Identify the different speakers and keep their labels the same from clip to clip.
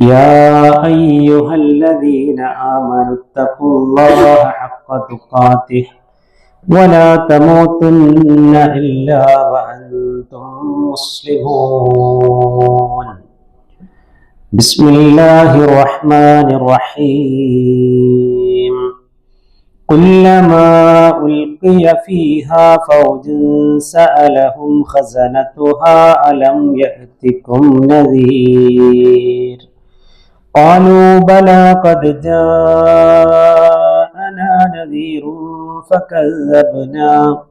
Speaker 1: يا أيها الذين آمنوا اتقوا الله حق تقاته ولا تموتن إلا وأنتم مسلمون. بسم الله الرحمن الرحيم. كلما ألقي فيها فوج سألهم خزنتها ألم يأتكم نذير؟ قالوا بلى قد جاءنا نذير فكذبنا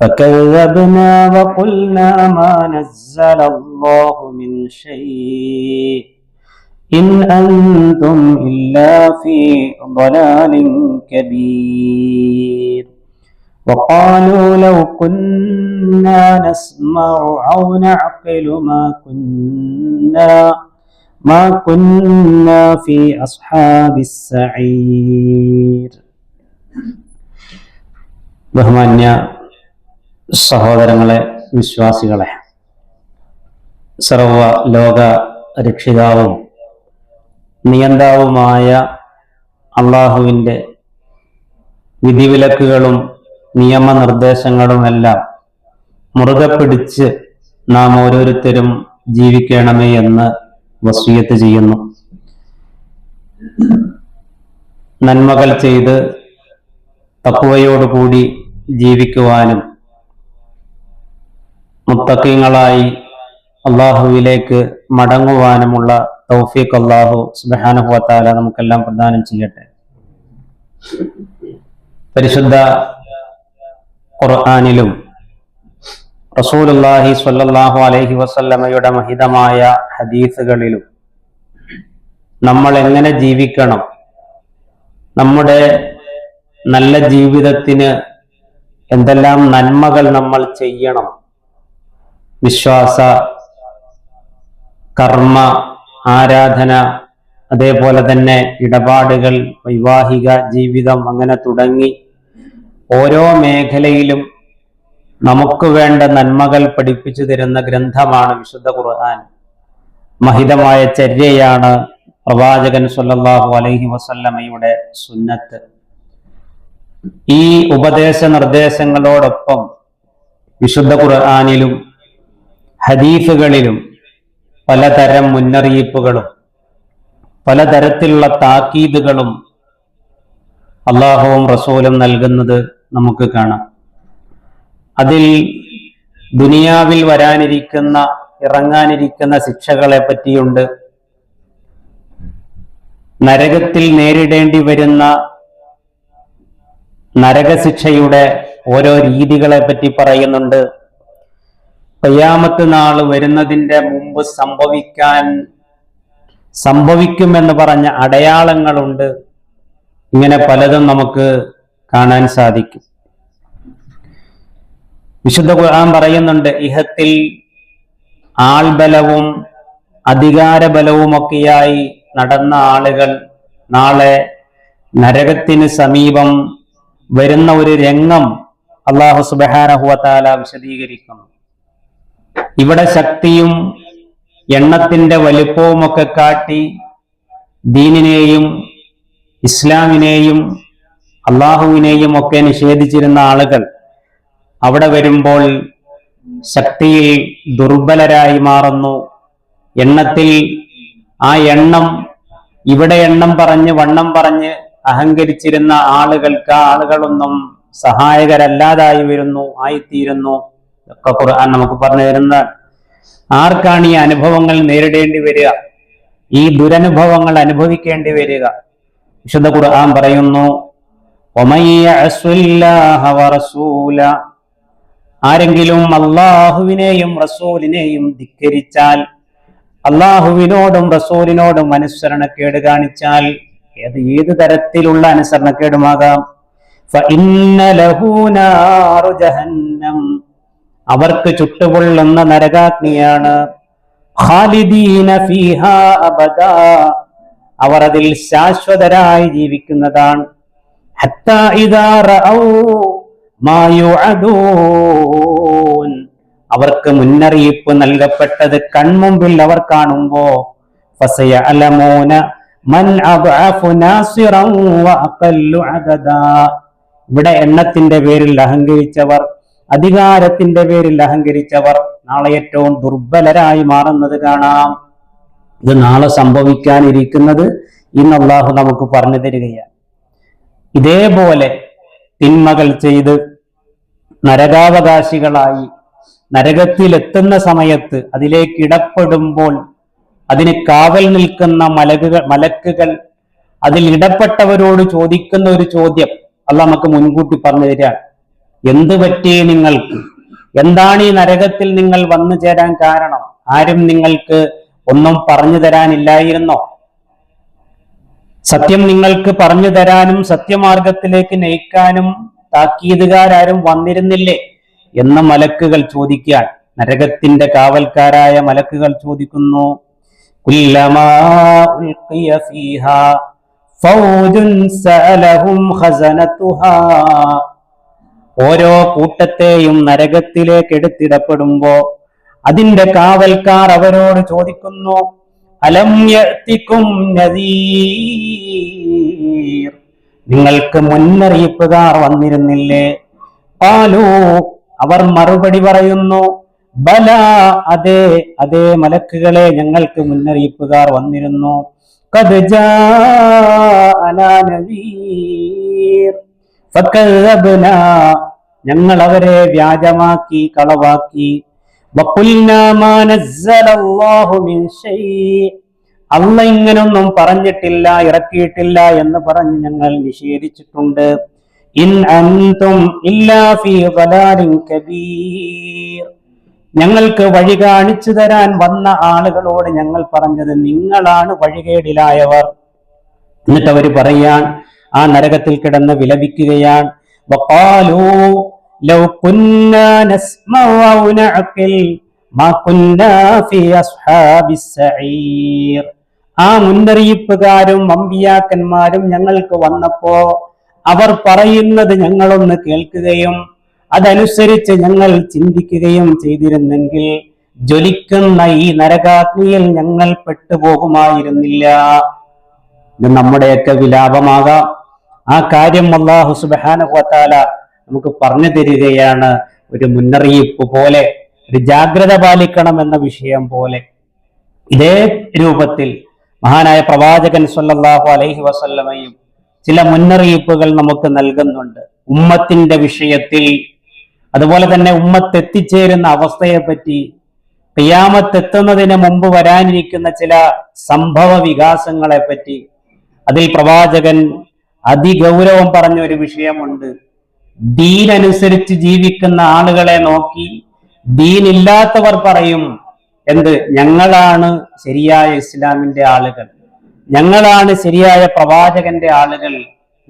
Speaker 1: فكذبنا وقلنا ما نزل الله من شيء إن أنتم إلا في ضلال كبير وقالوا لو كنا نسمع أو نعقل ما كنا ما كنا في أصحاب السعير ബഹുമാന്യ സഹോദരങ്ങളെ വിശ്വാസികളെ സർവ ലോക രക്ഷിതാവും നിയന്താവുമായ അള്ളാഹുവിൻ്റെ വിധിവിലക്കുകളും നിയമനിർദ്ദേശങ്ങളുമെല്ലാം മുറുകെ പിടിച്ച് നാം ഓരോരുത്തരും ജീവിക്കണമേ എന്ന് വസീയത്ത് ചെയ്യുന്നു. നന്മകൾ ചെയ്ത് തക്കുവയോടുകൂടി ജീവിക്കുവാനും മുത്തക്കിങ്ങളായി അള്ളാഹുവിലേക്ക് മടങ്ങുവാനുമുള്ള തൗഫീഖ് അള്ളാഹു സുബാനുഹുവത്താല നമുക്കെല്ലാം പ്രദാനം ചെയ്യട്ടെ. പരിശുദ്ധ ഖുർആാനിലും റസൂലുല്ലാഹി സ്വല്ലല്ലാഹു അലൈഹി വസല്ലമയുടെ മഹിതമായ ഹദീസുകളിലും നമ്മൾ എങ്ങനെ ജീവിക്കണം നമ്മുടെ നല്ല ജീവിതത്തിന് എന്തെല്ലാം നന്മകൾ നമ്മൾ ചെയ്യണം വിശ്വാസ കർമ്മ ആരാധന അതേപോലെ തന്നെ ഇടപാടുകൾ വൈവാഹിക ജീവിതം അങ്ങനെ തുടങ്ങി ഓരോ മേഖലയിലും നമുക്ക് വേണ്ട നന്മകൾ പഠിപ്പിച്ചു തരുന്ന ഗ്രന്ഥമാണ് വിശുദ്ധ ഖുർആൻ. മഹിതമായ ചര്യയാണ് പ്രവാചകൻ സല്ലല്ലാഹു അലൈഹി വസല്ലമയുടെ സുന്നത്ത്. ഈ ഉപദേശ നിർദ്ദേശങ്ങളോടൊപ്പം വിശുദ്ധ ഖുർആാനിലും ഹദീഫുകളിലും പലതരം മുന്നറിയിപ്പുകളും പലതരത്തിലുള്ള താക്കീതുകളും അള്ളാഹുവും റസൂലും നൽകുന്നത് നമുക്ക് കാണാം. അതിൽ ദുനിയാവിൽ വരാനിരിക്കുന്ന ഇറങ്ങാനിരിക്കുന്ന ശിക്ഷകളെ പറ്റിയുണ്ട്. നരകത്തിൽ നേരിടേണ്ടി വരുന്ന നരകശിക്ഷയുടെ ഓരോ രീതികളെ പറ്റി പറയുന്നുണ്ട്. പയ്യാമത്ത് നാൾ വരുന്നതിന്റെ മുമ്പ് സംഭവിക്കാൻ സംഭവിക്കുമെന്ന് പറഞ്ഞ അടയാളങ്ങളുണ്ട്. ഇങ്ങനെ പലതും നമുക്ക് കാണാൻ സാധിക്കും. വിശുദ്ധ ഖുർആൻ പറയുന്നുണ്ട് ഇഹത്തിൽ ആൾബലവും അധികാരബലവുമൊക്കെയായി നടന്ന ആളുകൾ നാളെ നരകത്തിന് സമീപം വരുന്ന ഒരു രംഗം അള്ളാഹു സുബഹാനഹുവത്താല വിശദീകരിക്കുന്നു. ഇവിടെ ശക്തിയും എണ്ണത്തിന്റെ വലിപ്പവുമൊക്കെ കാട്ടി ദീനിനെയും ഇസ്ലാമിനെയും അള്ളാഹുവിനെയും ഒക്കെ നിഷേധിച്ചിരുന്ന ആളുകൾ അവിടെ വരുമ്പോൾ ശക്തിയിൽ ദുർബലരായി മാറുന്നു. എണ്ണത്തിൽ ആ എണ്ണം ഇവിടെ എണ്ണം പറഞ്ഞ് വണ്ണം പറഞ്ഞ് അഹങ്കരിച്ചിരുന്ന ആളുകൾക്ക് ആളുകളൊന്നും സഹായകരല്ലാതായി വരുന്നു ആയിത്തീരുന്നു. ഒക്കെ ഖുർആൻ നമുക്ക് പറഞ്ഞു തരുന്ന ആർക്കാണ് ഈ അനുഭവങ്ങൾ നേരിടേണ്ടി വരിക? ഈ ദുരനുഭവങ്ങൾ അനുഭവിക്കേണ്ടി വരിക. വിശുദ്ധ ഖുർആൻ പറയുന്നു ആരെങ്കിലും അള്ളാഹുവിനെയും റസൂലിനെയും ധിക്കരിച്ചാൽ അള്ളാഹുവിനോടും റസൂലിനോടും അനുസരണക്കേട് കാണിച്ചാൽ ഏത് ഏത് തരത്തിലുള്ള അനുസരണക്കേടുമാകാം? അവർക്ക് ചുട്ടുപൊള്ളുന്ന നരകാഗ്നിയാണ്. അവർ അതിൽ ശാശ്വതരായി ജീവിക്കുന്നതാണ്. ഹത്താ അവർക്ക് മുന്നറിയിപ്പ് നൽകപ്പെട്ടത് കൺമുമ്പിൽ അവർ കാണുമ്പോ. ഇവിടെ എണ്ണത്തിന്റെ പേരിൽ അഹങ്കരിച്ചവർ അധികാരത്തിന്റെ പേരിൽ അഹങ്കരിച്ചവർ നാളെ ഏറ്റവും ദുർബലരായി മാറുന്നത് കാണാം. ഇത് നാളെ സംഭവിക്കാനിരിക്കുന്നത് ഇന്ന് അള്ളാഹു നമുക്ക് പറഞ്ഞു തരികയാണ്. ഇതേപോലെ തിന്മകൾ ചെയ്ത് നരകാവകാശികളായി നരകത്തിലെത്തുന്ന സമയത്ത് അതിലേക്ക് ഇടപെടുമ്പോൾ അതിന് കാവൽ നിൽക്കുന്ന മലകുകൾ മലക്കുകൾ അതിൽ ഇടപെട്ടവരോട് ചോദിക്കുന്ന ഒരു ചോദ്യം അല്ല നമുക്ക് മുൻകൂട്ടി പറഞ്ഞു തരാൻ എന്ത് പറ്റി നിങ്ങൾക്ക്? എന്താണ് ഈ നരകത്തിൽ നിങ്ങൾ വന്നു ചേരാൻ കാരണം? ആരും നിങ്ങൾക്ക് ഒന്നും പറഞ്ഞു തരാനില്ലായിരുന്നോ? സത്യം നിങ്ങൾക്ക് പറഞ്ഞു തരാനും സത്യമാർഗത്തിലേക്ക് നയിക്കാനും താക്കീതുകാരും വന്നിരുന്നില്ലേ? എന്ന മലക്കുകൾ ചോദിക്കാൻ. നരകത്തിന്റെ കാവൽക്കാരായ മലക്കുകൾ ചോദിക്കുന്നു. ഓരോ കൂട്ടത്തെയും നരകത്തിലേക്ക് എടുത്തിടപ്പെടുമ്പോ അതിന്റെ കാവൽക്കാർ അവരോട് ചോദിക്കുന്നു അലം നിങ്ങൾക്ക് മുന്നറിയിപ്പുകാർ വന്നിരുന്നില്ലേ? പാലു അവർ മറുപടി പറയുന്നു ബല അതെ അതെ മലക്കുകളെ ഞങ്ങൾക്ക് മുന്നറിയിപ്പുകാർ വന്നിരുന്നു. ഞങ്ങൾ അവരെ വ്യാജമാക്കി കളവാക്കി. മിൻ അല്ല ഇങ്ങനൊന്നും പറഞ്ഞിട്ടില്ല ഇറക്കിയിട്ടില്ല എന്ന് പറഞ്ഞ് ഞങ്ങൾ നിഷേധിച്ചിട്ടുണ്ട്. ഇൻ അൻതും ഇല്ലാ ഫീ കബീർ. ഞങ്ങൾക്ക് വഴി കാണിച്ചു തരാൻ വന്ന ആളുകളോട് ഞങ്ങൾ പറഞ്ഞത് നിങ്ങളാണ് വഴികേടിലായവർ. എന്നിട്ട് അവർ പറയാൻ ആ നരകത്തിൽ കിടന്ന് വിലപിക്കുകയാണ്. മാ ഫീ ആ മുന്നറിയിപ്പുകാരും അമ്പിയാക്കന്മാരും ഞങ്ങൾക്ക് വന്നപ്പോ അവർ പറയുന്നത് ഞങ്ങളൊന്ന് കേൾക്കുകയും അതനുസരിച്ച് ഞങ്ങൾ ചിന്തിക്കുകയും ചെയ്തിരുന്നെങ്കിൽ ജ്വലിക്കുന്ന ഈ നരകാഗ്നിയിൽ ഞങ്ങൾ പെട്ടുപോകുമായിരുന്നില്ല. ഇത് നമ്മുടെയൊക്കെ വിലാപമാകാം. ആ കാര്യം അള്ളാഹു സുബാനുഹത്താല നമുക്ക് പറഞ്ഞു തരികയാണ്. ഒരു മുന്നറിയിപ്പ് പോലെ ഒരു ജാഗ്രത പാലിക്കണം എന്ന വിഷയം പോലെ. ഇതേ രൂപത്തിൽ മഹാനായ പ്രവാചകൻ സല്ലല്ലാഹു അലൈഹി വസല്ലമയും ചില മുന്നറിയിപ്പുകൾ നമുക്ക് നൽകുന്നുണ്ട്. ഉമ്മത്തിന്റെ വിഷയത്തിൽ അതുപോലെ തന്നെ ഉമ്മത്ത് എത്തിച്ചേരുന്ന അവസ്ഥയെപ്പറ്റി ഖിയാമത്തെത്തുന്നതിന് മുമ്പ് വരാനിരിക്കുന്ന ചില സംഭവ വികാസങ്ങളെ പറ്റി അതിൽ പ്രവാചകൻ അതിഗൗരവം പറഞ്ഞ ഒരു വിഷയമുണ്ട്. ദീനനുസരിച്ച് ജീവിക്കുന്ന ആളുകളെ നോക്കി ദീനില്ലാത്തവർ പറയും എന്ത്? ഞങ്ങളാണ് ശരിയായ ഇസ്ലാമിന്റെ ആളുകൾ. ഞങ്ങളാണ് ശരിയായ പ്രവാചകന്റെ ആളുകൾ.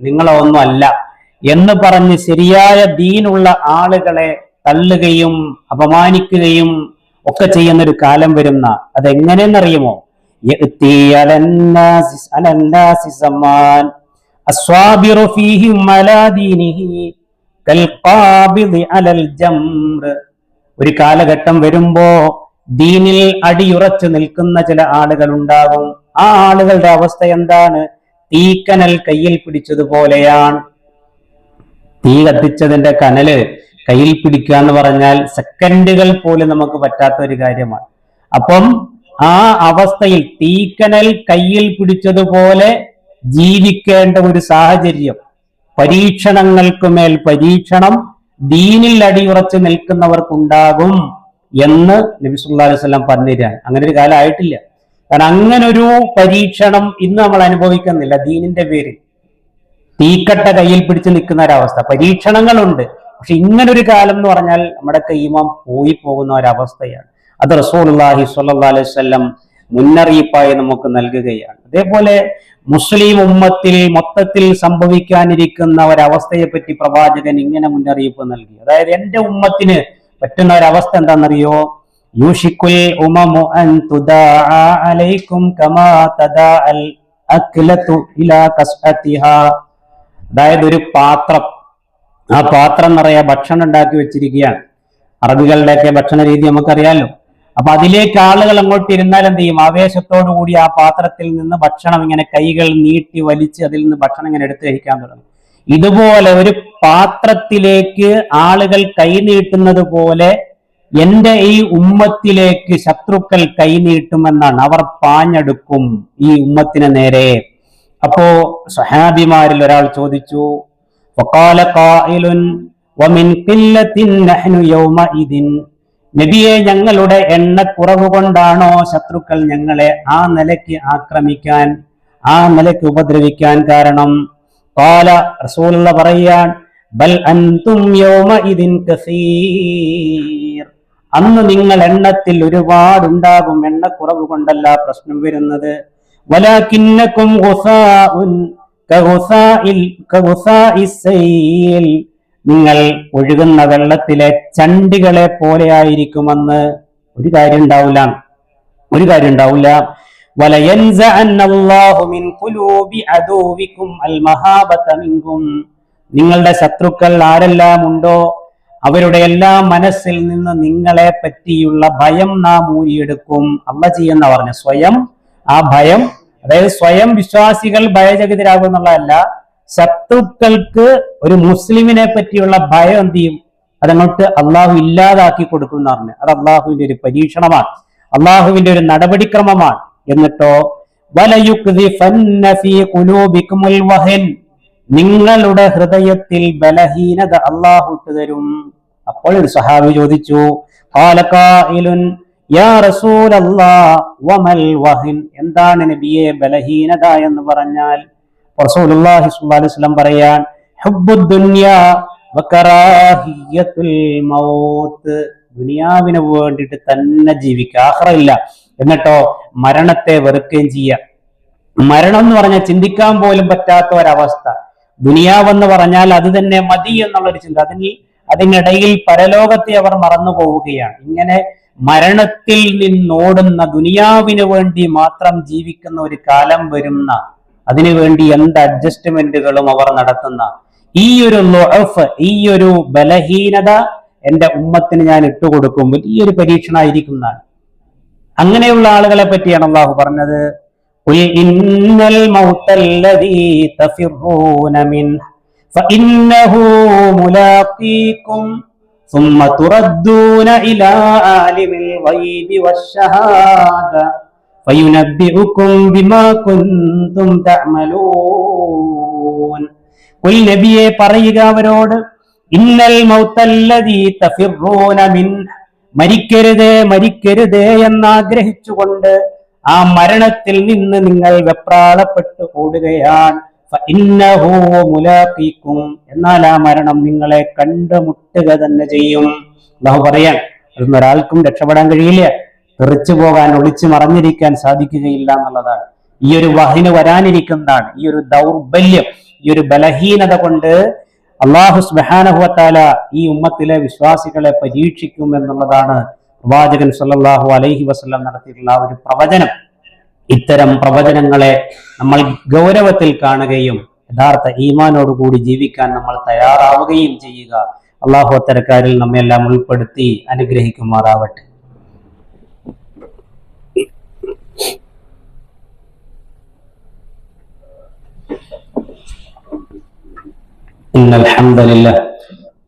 Speaker 1: നിങ്ങളൊന്നുമല്ല എന്ന് പറഞ്ഞ് ശരിയായ ദീനുള്ള ആളുകളെ തള്ളുകയും അപമാനിക്കുകയും ഒക്കെ ചെയ്യുന്ന ഒരു കാലം വരുന്ന അതെങ്ങനെയെന്നറിയുമോ? ഒരു കാലഘട്ടം വരുമ്പോ ദീനിൽ അടിയുറച്ചു നിൽക്കുന്ന ചില ആളുകൾ ഉണ്ടാകും ആ ആളുകളുടെ അവസ്ഥ എന്താണ്? തീക്കനൽ കയ്യിൽ പിടിച്ചതുപോലെയാണ്. തീ കത്തിച്ചതിന്റെ കനൽ കയ്യിൽ പിടിക്കുക എന്ന് പറഞ്ഞാൽ സെക്കൻഡുകൾ പോലും നമുക്ക് പറ്റാത്ത ഒരു കാര്യമാണ്. അപ്പം ആ അവസ്ഥയിൽ തീക്കനൽ കയ്യിൽ പിടിച്ചതുപോലെ ജീവിക്കേണ്ട ഒരു സാഹചര്യം പരീക്ഷണങ്ങൾക്ക് മേൽ പരീക്ഷണം ദീനിൽ അടിയുറച്ച് നിൽക്കുന്നവർക്കുണ്ടാകും. എന്ന് നബി സുല്ലാ അലൈഹി വസല്ലം പറഞ്ഞുതരാൻ അങ്ങനെ ഒരു കാലം ആയിട്ടില്ല. കാരണം അങ്ങനെ ഒരു പരീക്ഷണം ഇന്ന് നമ്മൾ അനുഭവിക്കുന്നില്ല ദീനിന്റെ പേരിൽ. തീക്കട്ട കയ്യിൽ പിടിച്ച് നിൽക്കുന്ന ഒരവസ്ഥ. പരീക്ഷണങ്ങളുണ്ട്. പക്ഷെ ഇങ്ങനൊരു കാലം എന്ന് പറഞ്ഞാൽ നമ്മുടെ കൈമാം പോയി പോകുന്ന ഒരവസ്ഥയാണ്. അത് റസൂലുള്ളാഹി സ്വല്ലല്ലാഹു അലൈഹി സ്വല്ലം മുന്നറിയിപ്പായി നമുക്ക് നൽകുകയാണ്. അതേപോലെ മുസ്ലിം ഉമ്മത്തിൽ മൊത്തത്തിൽ സംഭവിക്കാനിരിക്കുന്ന ഒരവസ്ഥയെ പറ്റി പ്രവാചകൻ ഇങ്ങനെ മുന്നറിയിപ്പ് നൽകി. അതായത് എന്റെ ഉമ്മത്തിന് പറ്റുന്ന ഒരവസ്ഥ എന്താണെന്നറിയോ? യൂഷിക്കുൽ ഉമമു അലൈക്കും കമാ തദാഅൽ അക്ലതു ഇലാ അതായത് ഒരു പാത്രം. ആ പാത്രം നിറയെ ഭക്ഷണം ഉണ്ടാക്കി വെച്ചിരിക്കുകയാണ്. അറബികളുടെയൊക്കെ ഭക്ഷണ രീതി നമുക്കറിയാലോ. അപ്പൊ അതിലേക്ക് ആളുകൾ അങ്ങോട്ട് ഇരുന്നാൽ എന്ത് ചെയ്യും? ആവേശത്തോടു കൂടി ആ പാത്രത്തിൽ നിന്ന് ഭക്ഷണം ഇങ്ങനെ കൈകൾ നീട്ടി വലിച്ച് അതിൽ നിന്ന് ഭക്ഷണം ഇങ്ങനെ എടുത്തു കഴിക്കാൻ തുടങ്ങും. ഇതുപോലെ ഒരു പാത്രത്തിലേക്ക് ആളുകൾ കൈനീട്ടുന്നത് പോലെ എന്റെ ഈ ഉമ്മത്തിലേക്ക് ശത്രുക്കൾ കൈനീട്ടുമെന്നാണ് അവർ പാഞ്ഞെടുക്കും ഈ ഉമ്മത്തിന് നേരെ. അപ്പോ സഹാബിമാരിൽ ഒരാൾ ചോദിച്ചു നബിയെ ഞങ്ങളുടെ എണ്ണക്കുറവ് കൊണ്ടാണോ ശത്രുക്കൾ ഞങ്ങളെ ആ നിലയ്ക്ക് ആക്രമിക്കാൻ ആ നിലയ്ക്ക് ഉപദ്രവിക്കാൻ കാരണം? കാല റസൂലുള്ള പറയാൻ ബൽ അൻതും അന്ന് നിങ്ങൾ എണ്ണത്തിൽ ഒരുപാടുണ്ടാകും എണ്ണക്കുറവ് കൊണ്ടല്ല പ്രശ്നം വരുന്നത്. നിങ്ങൾ ഒഴുകുന്ന വെള്ളത്തിലെ ചണ്ടികളെ പോലെ ആയിരിക്കുമെന്ന് ഒരു കാര്യം ഉണ്ടാവില്ല. ഒരു കാര്യം ഉണ്ടാവില്ല. നിങ്ങളുടെ ശത്രുക്കൾ ആരെല്ലാം ഉണ്ടോ അവരുടെ എല്ലാ മനസ്സിൽ നിന്ന് നിങ്ങളെ പറ്റിയുള്ള ഭയം നാം ഊരിയെടുക്കും. അല്ല ചെയ്യുന്ന പറഞ്ഞ സ്വയം ആ ഭയം അതായത് സ്വയം വിശ്വാസികൾ ഭയചകിതരാകും എന്നുള്ളതല്ല ശത്രുക്കൾക്ക് ഒരു മുസ്ലിമിനെ പറ്റിയുള്ള ഭയം എന്ത് ചെയ്യും? അതങ്ങോട്ട് അള്ളാഹു ഇല്ലാതാക്കി കൊടുക്കും എന്ന് പറഞ്ഞു. അത് അള്ളാഹുവിന്റെ ഒരു പരീക്ഷണമാണ്. അള്ളാഹുവിന്റെ ഒരു നടപടിക്രമമാണ്. എന്നിട്ടോ നിങ്ങളുടെ ഹൃദയത്തിൽ ബലഹീനത അള്ളാഹുട്ട് തരും അപ്പോൾ ഒരു സഹാബി ചോദിച്ചു "ഖാല യാ റസൂലല്ലാഹ് വമൽ വഹൻ എന്താണ് നബിയെ ബലഹീനത എന്ന് പറഞ്ഞാൽ? റസൂലുള്ളാഹി സ്വല്ലല്ലാഹു അലൈഹി വസല്ലം പറയാൻ ദുനിയാവിന് വേണ്ടിയിട്ട് തന്നെ ജീവിക്കുക ആഖിറയില്ല എന്നിട്ടോ മരണത്തെ വെറുക്കുകയും ചെയ്യുക മരണം എന്ന് പറഞ്ഞാൽ ചിന്തിക്കാൻ പോലും പറ്റാത്ത ഒരവസ്ഥ. ദുനിയാവെന്ന് പറഞ്ഞാൽ അത് തന്നെ മതി എന്നുള്ളൊരു ചിന്ത. അതിന് അതിനിടയിൽ പരലോകത്തെ അവർ മറന്നു പോവുകയാണ്. ഇങ്ങനെ മരണത്തിൽ നിന്നോടുന്ന ദുനിയാവിന് വേണ്ടി മാത്രം ജീവിക്കുന്ന ഒരു കാലം വരുന്ന അതിനുവേണ്ടി എന്ത് അഡ്ജസ്റ്റ്മെന്റുകളും അവർ നടത്തുന്ന ഈ ഒരു ലൊഅഫ് ഈ ഒരു ബലഹീനത എന്റെ ഉമ്മത്തിന് ഞാൻ ഇട്ടുകൊടുക്കും. വലിയൊരു പരീക്ഷണമായിരിക്കുന്നതാണ് അങ്ങനെയുള്ള ആളുകളെ പറ്റിയാണ് അള്ളാഹു പറഞ്ഞത്. പറയുക അവരോട് ഇന്നൽ മൗത്തല്ലതീ തഫിറൂനമിൻഹ മരിക്കരുതേ മരിക്കരുതേ എന്നാഗ്രഹിച്ചുകൊണ്ട് ആ മരണത്തിൽ നിന്ന് നിങ്ങൾ വെപ്രാളപ്പെട്ടു കൂടുകയാണ്. എന്നാൽ ആ മരണം നിങ്ങളെ കണ്ടുമുട്ടുക തന്നെ ചെയ്യും. അള്ളാഹു പറയാൻ ഒരാൾക്കും രക്ഷപ്പെടാൻ കഴിയില്ല. തെറിച്ചു പോകാൻ ഒളിച്ചു മറഞ്ഞിരിക്കാൻ സാധിക്കുകയില്ല എന്നുള്ളതാണ്. ഈ ഒരു വഹിന് വരാനിരിക്കുന്നതാണ്. ഈ ഒരു ദൗർബല്യം ഈ ഒരു ബലഹീനത കൊണ്ട് അള്ളാഹു സ്മഹാനഹുവത്താല ഈ ഉമ്മത്തിലെ വിശ്വാസികളെ പരീക്ഷിക്കും എന്നുള്ളതാണ് പ്രവാചകൻ സല്ലാഹു അലൈഹി വസ്ലം നടത്തിയിട്ടുള്ള ഒരു പ്രവചനം. ഇത്തരം പ്രവചനങ്ങളെ നമ്മൾ ഗൗരവത്തിൽ കാണുകയും യഥാർത്ഥ ഈമാനോടുകൂടി ജീവിക്കാൻ നമ്മൾ തയ്യാറാവുകയും ചെയ്യുക. അള്ളാഹു അത്തരക്കാരിൽ നമ്മെല്ലാം ഉൾപ്പെടുത്തി അനുഗ്രഹിക്കുമാറാവട്ടെ. إن الحمد لله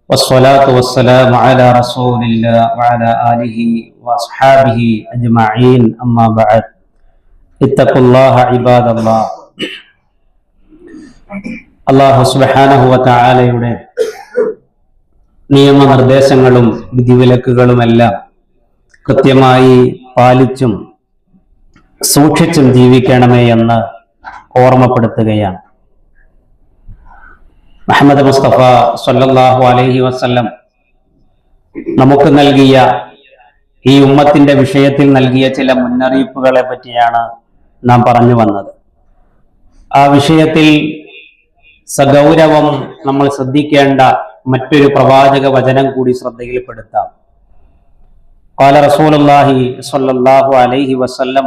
Speaker 1: والصلاة والسلام على رسول الله وعلى آله وأصحابه أجمعين أما بعد اتقوا الله عباد الله അള്ളാഹു സുബാനഹുവ താലയുടെ നിയമനിർദ്ദേശങ്ങളും വിധിവിലക്കുകളുമെല്ലാം കൃത്യമായി പാലിച്ചും സൂക്ഷിച്ചും ജീവിക്കണമേ എന്ന് ഓർമ്മപ്പെടുത്തുകയാണ് മുഹമ്മദ് മുസ്തഫ സല്ലല്ലാഹു അലൈഹി വസല്ലം നമുക്ക് നൽകിയ ഈ ഉമ്മത്തിന്റെ വിഷയത്തിൽ നൽകിയ ചില മുന്നറിയിപ്പുകളെ പറ്റിയാണ് നാം പറഞ്ഞു വന്നത് ആ വിഷയത്തിൽ സഗൗരവം നമ്മൾ ശ്രദ്ധിക്കേണ്ട മറ്റൊരു പ്രവാചക വചനം കൂടി ശ്രദ്ധയിൽപ്പെടുത്താം قال رسول الله صلى الله عليه وسلم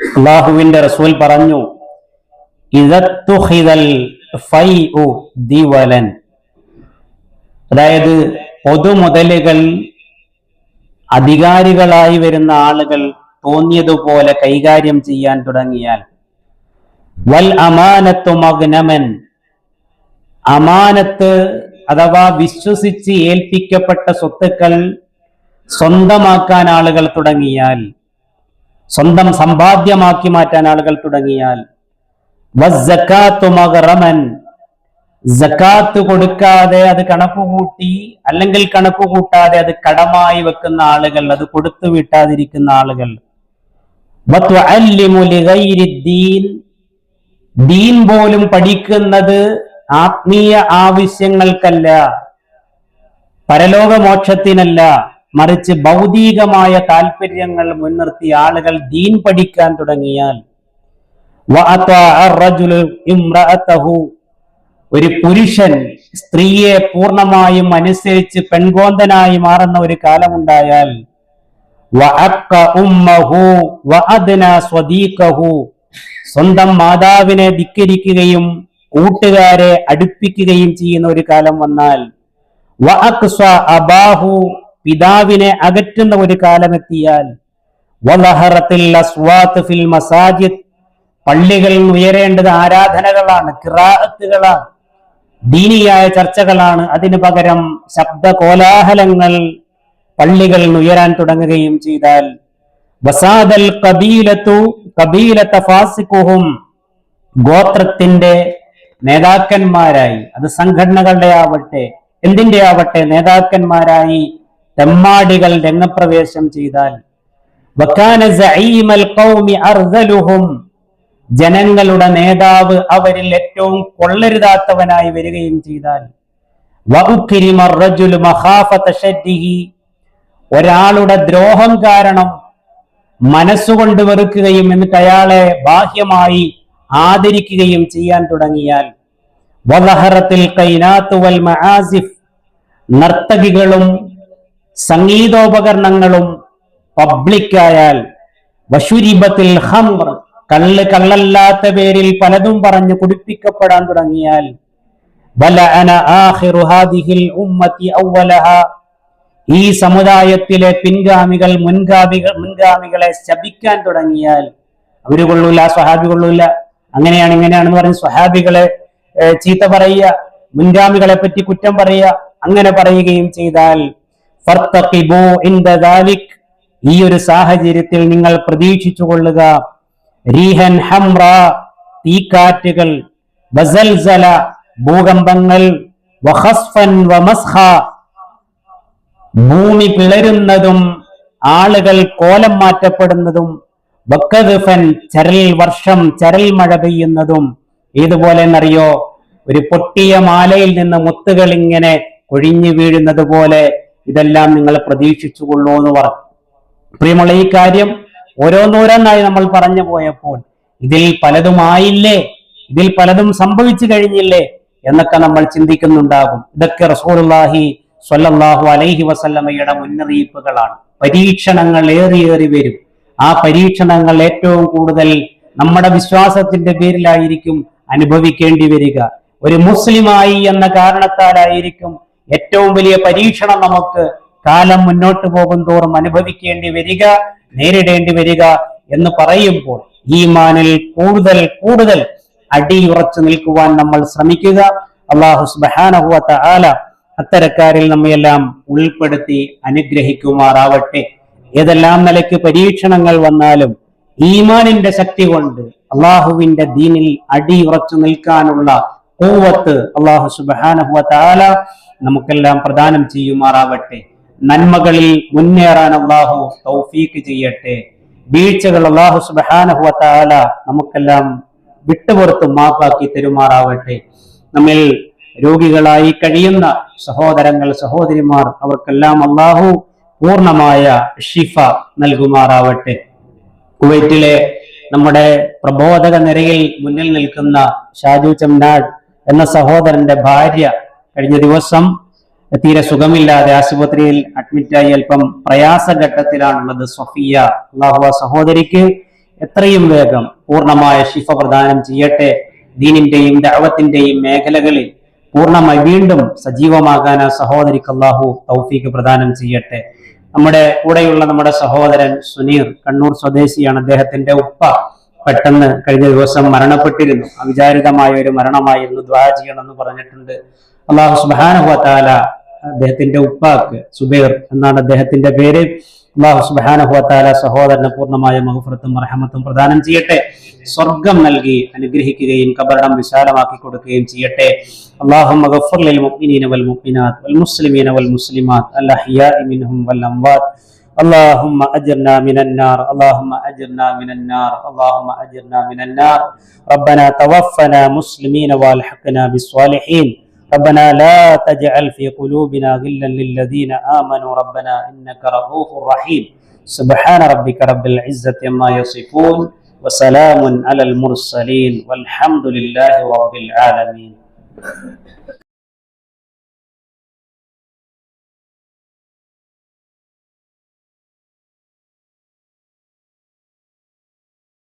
Speaker 1: അള്ളാഹുവിന്റെ റസൂൽ പറഞ്ഞു ഇദത്തുഖിദൽ ഫൈഉ ദിവലൻ. അതായത് പൊതുമുതലുകൾ അധികാരികളായി വരുന്ന ആളുകൾ തോന്നിയതുപോലെ കൈകാര്യം ചെയ്യാൻ തുടങ്ങിയാൽ വൽ അമാനത്തു മഗ്നമൻ അമാനത്ത് അഥവാ വിശ്വസിച്ച് ഏൽപ്പിക്കപ്പെട്ട സ്വത്തുക്കൾ സ്വന്തമാക്കാൻ ആളുകൾ തുടങ്ങിയാൽ സ്വന്തം സമ്പാദ്യമാക്കി മാറ്റാൻ ആളുകൾ തുടങ്ങിയാൽ ജക്കാത്ത് കൊടുക്കാതെ അത് കണക്കുകൂട്ടി അല്ലെങ്കിൽ കണക്കുകൂട്ടാതെ അത് കടമായി വെക്കുന്ന ആളുകൾ അത് കൊടുത്തു വിട്ടാതിരിക്കുന്ന ആളുകൾ. ദീൻ പോലും പഠിക്കുന്നത് ആത്മീയ ആവശ്യങ്ങൾക്കല്ല പരലോകമോക്ഷത്തിനല്ല. മറിച്ച് ഭൗതികമായ താല്പര്യങ്ങൾ മുൻനിർത്തി ആളുകൾ ദീൻ പഠിക്കാൻ തുടങ്ങിയാൽ ഒരു പുരുഷൻ സ്ത്രീയെ പൂർണമായും അനുസരിച്ച് പെൺകോന്തനായി മാറുന്ന ഒരു കാലമുണ്ടായാൽ സ്വന്തം മാതാവിനെ ധിക്കരിക്കുകയും കൂട്ടുകാരെ അടുപ്പിക്കുകയും ചെയ്യുന്ന ഒരു കാലം വന്നാൽ അബാഹു പിതാവിനെ അകറ്റുന്ന ഒരു കാലമെത്തിയാൽ ഫിൽ മസാജിദ് പള്ളികളിൽ ഉയരേണ്ടത് ആരാധനകളാണ് കിറാത്തുകളാണ് ദീനിയായ ചർച്ചകളാണ്. അതിനു പകരം ശബ്ദ കോലാഹലങ്ങൾ പള്ളികളിൽ ഉയരാൻ തുടങ്ങുകയും ചെയ്താൽ വസാദൽ കബീലത്തു കബീലത്ത ഫാസിക്കുഹും ഗോത്രത്തിന്റെ നേതാക്കന്മാരായി. അത് സംഘടനകളുടെ ആവട്ടെ എന്തിന്റെ ആവട്ടെ നേതാക്കന്മാരായി തെമ്മാടികൾ രംഗപ്രവേശം ചെയ്താൽ ജനങ്ങളുടെ നേതാവ് അവരിൽ ഏറ്റവും കൊള്ളരുതാത്തവനായി വരികയും ചെയ്താൽ ഒരാളുടെ ദ്രോഹം കാരണം മനസ്സുകൊണ്ട് വെറുക്കുകയും എന്നിട്ട് അയാളെ ബാഹ്യമായി ആദരിക്കുകയും ചെയ്യാൻ തുടങ്ങിയാൽ വലഹറത്തിൽ കൈനാത്തുവൽ മഹാസിഫ് നർത്തകികളും സംഗീതോപകരണങ്ങളും പബ്ലിക്കായാൽ വശുരിബത്തിൽ ഹംർ കള്ള് കള്ളല്ലാത്ത പേരിൽ പലതും പറഞ്ഞു കുടിപ്പിക്കപ്പെടാൻ തുടങ്ങിയാൽ ഈ സമുദായത്തിലെ പിൻഗാമികൾ മുൻഗാമികൾ മുൻഗാമികളെ ശപിക്കാൻ തുടങ്ങിയാൽ അവർ കൊള്ളൂല സ്വഹാബി കൊള്ളൂല. അങ്ങനെയാണ് ഇങ്ങനെയാണെന്ന് പറഞ്ഞ് സ്വഹാബികളെ ചീത്ത പറയുക മുൻഗാമികളെ പറ്റി കുറ്റം പറയുക അങ്ങനെ പറയുകയും ചെയ്താൽ ഈ ഒരു സാഹചര്യത്തിൽ നിങ്ങൾ പ്രതീക്ഷിച്ചു കൊള്ളുക റീഹൻ ഹംറ തീക്കാറ്റുകൾ വസൽസല ഭൂകമ്പങ്ങൾ വഹസ്ഫൻ വമസ്ഹ. ഭൂമി പിളരുന്നതും ആളുകൾ കോലം മാറ്റപ്പെടുന്നതും വക്കദ്ഫൻ ചരൽ വർഷം ചരൽ മഴ പെയ്യുന്നതും ഏതുപോലെ എന്നറിയോ ഒരു പൊട്ടിയ മാലയിൽ നിന്ന് മുത്തുകൾ ഇങ്ങനെ കൊഴിഞ്ഞു വീഴുന്നത് പോലെ ഇതെല്ലാം നിങ്ങൾ പ്രതീക്ഷിച്ചു കൊള്ളൂ എന്ന് പറഞ്ഞു പ്രിയമുള്ള ഈ കാര്യം ഓരോന്നോരോന്നായി നമ്മൾ പറഞ്ഞു പോയപ്പോൾ ഇതിൽ പലതുമായില്ലേ? ഇതിൽ പലതും സംഭവിച്ചു കഴിഞ്ഞില്ലേ? എന്നൊക്കെ നമ്മൾ ചിന്തിക്കുന്നുണ്ടാകും. ഇതൊക്കെ റസൂലുള്ളാഹി സ്വല്ലല്ലാഹു അലൈഹി വസല്ലമയുടെ മുന്നറിയിപ്പുകളാണ്. പരീക്ഷണങ്ങൾ ഏറിയേറി വരും. ആ പരീക്ഷണങ്ങൾ ഏറ്റവും കൂടുതൽ നമ്മുടെ വിശ്വാസത്തിന്റെ പേരിലായിരിക്കും അനുഭവിക്കേണ്ടി വരിക. ഒരു മുസ്ലിമായി എന്ന കാരണത്താലായിരിക്കും ഏറ്റവും വലിയ പരീക്ഷണം നമുക്ക് കാലം മുന്നോട്ട് പോകും തോറും അനുഭവിക്കേണ്ടി വരിക നേരിടേണ്ടി വരിക എന്ന് പറയുമ്പോൾ ഈ മാനിൽ കൂടുതൽ കൂടുതൽ അടിയുറച്ചു നിൽക്കുവാൻ നമ്മൾ ശ്രമിക്കുക. അള്ളാഹു സുബ്ഹാനഹു ആല അത്തരക്കാരിൽ നമ്മയെല്ലാം ഉൾപ്പെടുത്തി അനുഗ്രഹിക്കുമാറാവട്ടെ. ഏതെല്ലാം നിലയ്ക്ക് പരീക്ഷണങ്ങൾ വന്നാലും ഈമാനിന്റെ ശക്തി കൊണ്ട് അള്ളാഹുവിന്റെ ദീനിൽ അടിയുറച്ചു നിൽക്കാനുള്ള കൂവത്ത് അള്ളാഹു സുബാനഹുവ താല നമുക്കെല്ലാം പ്രദാനം ചെയ്യുമാറാവട്ടെ. നന്മകളിൽ മുന്നേറാൻ അള്ളാഹു തൗഫീക്ക് ചെയ്യട്ടെ. വീഴ്ചകൾ അള്ളാഹു സുബാനഹുവ താല നമുക്കെല്ലാം വിട്ടുപുറത്ത് മാപ്പാക്കി തെരുമാറാവട്ടെ. നമ്മിൽ രോഗികളായി കഴിയുന്ന സഹോദരങ്ങൾ സഹോദരിമാർ അവർക്കെല്ലാം അള്ളാഹു പൂർണമായ ഷിഫ നൽകുമാറാവട്ടെ. കുവൈറ്റിലെ നമ്മുടെ പ്രബോധക നിരയിൽ മുന്നിൽ നിൽക്കുന്ന ഷാജു ചമ്നാട് എന്ന സഹോദരന്റെ ഭാര്യ കഴിഞ്ഞ ദിവസം തീരെ സുഖമില്ലാതെ ആശുപത്രിയിൽ അഡ്മിറ്റായി അല്പം പ്രയാസഘട്ടത്തിലാണുള്ളത് സൊഫിയ. അള്ളാഹു സഹോദരിക്ക് എത്രയും വേഗം പൂർണമായ ശിഫ പ്രദാനം ചെയ്യട്ടെ. ദീനിന്റെയും ദഅവത്തിന്റെയും മേഖലകളിൽ പൂർണമായി വീണ്ടും സജീവമാകാൻ ആ സഹോദരിക്ക് അള്ളാഹു തൗഫീക്ക് പ്രദാനം ചെയ്യട്ടെ. നമ്മുടെ കൂടെയുള്ള നമ്മുടെ സഹോദരൻ സുനീർ കണ്ണൂർ സ്വദേശിയാണ്. അദ്ദേഹത്തിന്റെ ഉപ്പ പെട്ടെന്ന് കഴിഞ്ഞ ദിവസം മരണപ്പെട്ടിരുന്നു. അവിചാരിതമായ ഒരു മരണമായിരുന്നു ദ്വാ ചെയ്യണമെന്ന് പറഞ്ഞിട്ടുണ്ട്. അള്ളാഹു സുബാനഹുഅത്താല അദ്ദേഹത്തിന്റെ ഉപ്പാക്ക് സുബൈർ എന്നാണ് അദ്ദേഹത്തിന്റെ പേര് അള്ളാഹു സുബാനഹുഅത്താല സഹോദരന് പൂർണ്ണമായ മഹഫറത്തും റഹമത്തും പ്രദാനം ചെയ്യട്ടെ സ്വർഗം നൽകി അനുഗ്രഹിക്കുകയും കബറിടം വിശാലമാക്കി കൊടുക്കുകയും ചെയ്യട്ടെ അള്ളാഹു മഗഫർ للمؤمنين والمؤمنات والمسلمين والمسلمات الأحياء منهم والأموات اللهم أجرنا من النار اللهم أجرنا من النار اللهم أجرنا من النار ربنا توفنا مسلمين والحقنا بالصالحين ربنا لا تجعل في قلوبنا غلا للذين آمنوا. ربنا إنك رؤوف رحيم. سبحان ربك رب العزة عما يصفون وسلام على المرسلين والحمد لله رب العالمين.